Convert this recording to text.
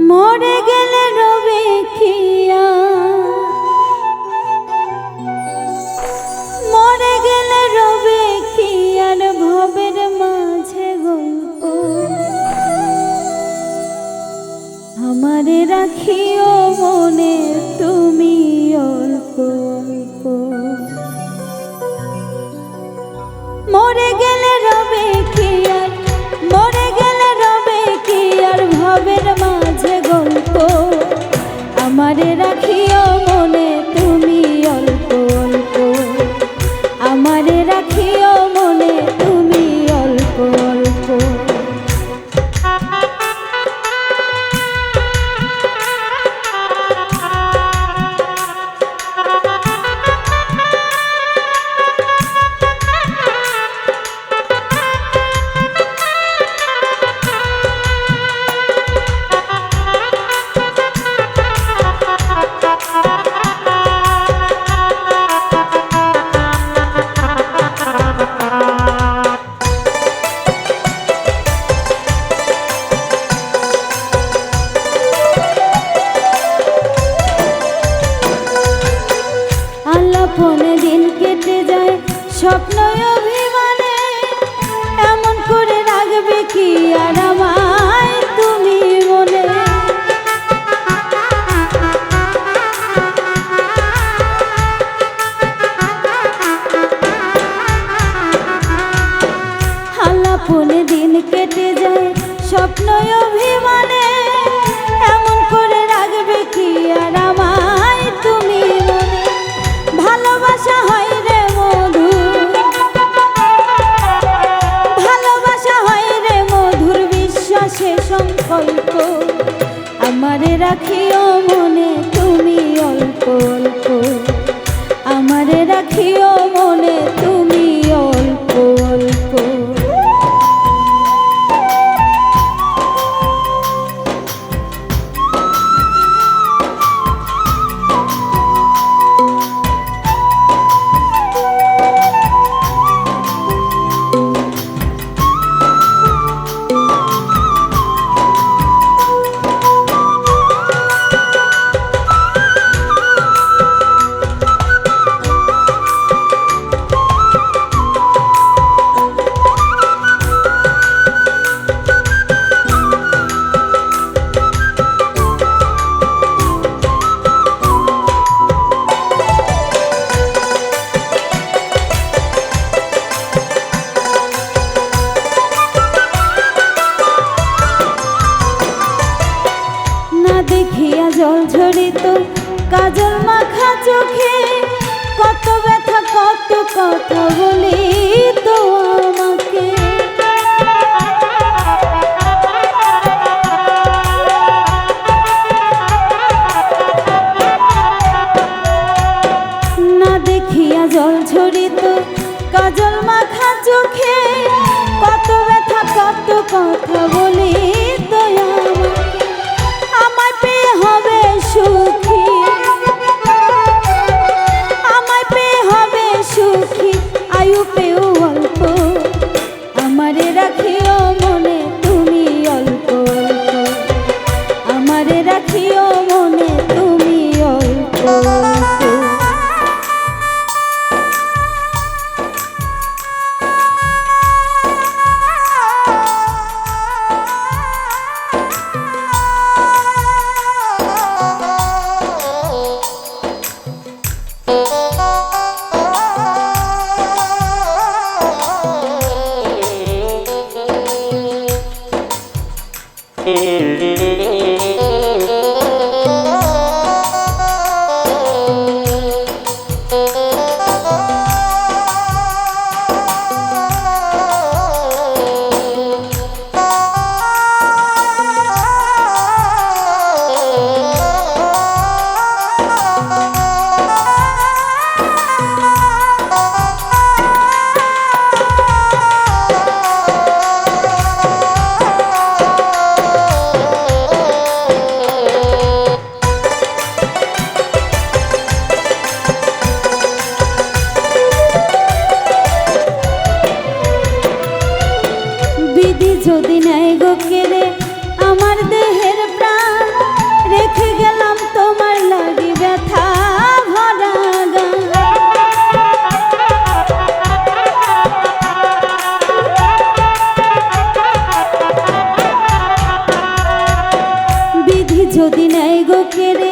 মরে গেলে রবে খিয়া। মরে গেলে রবে কি ভবের মাঝে গল্প। আমারে রাখিও মনে, তুমি অল্প অল্প। মরে গেলে রাখিও আল্লাপনে দিন কেটে যায় স্বপ্ন রাখিও মনে তুমি অল্প অল্প। আমারে রাখিও মনে ঝরিত কাজল মাখা চোখে, কত ব্যথা, কত কথা বলি তো আমাকে। না দেখিয়া জল ঝরিত কাজল মাখা চোখে, কত ব্যথা, কত কথা বলি আমারে রাখিও মনে তুমি অল্প অল্প। আমারে রাখিও মনে যদি নাই গোকের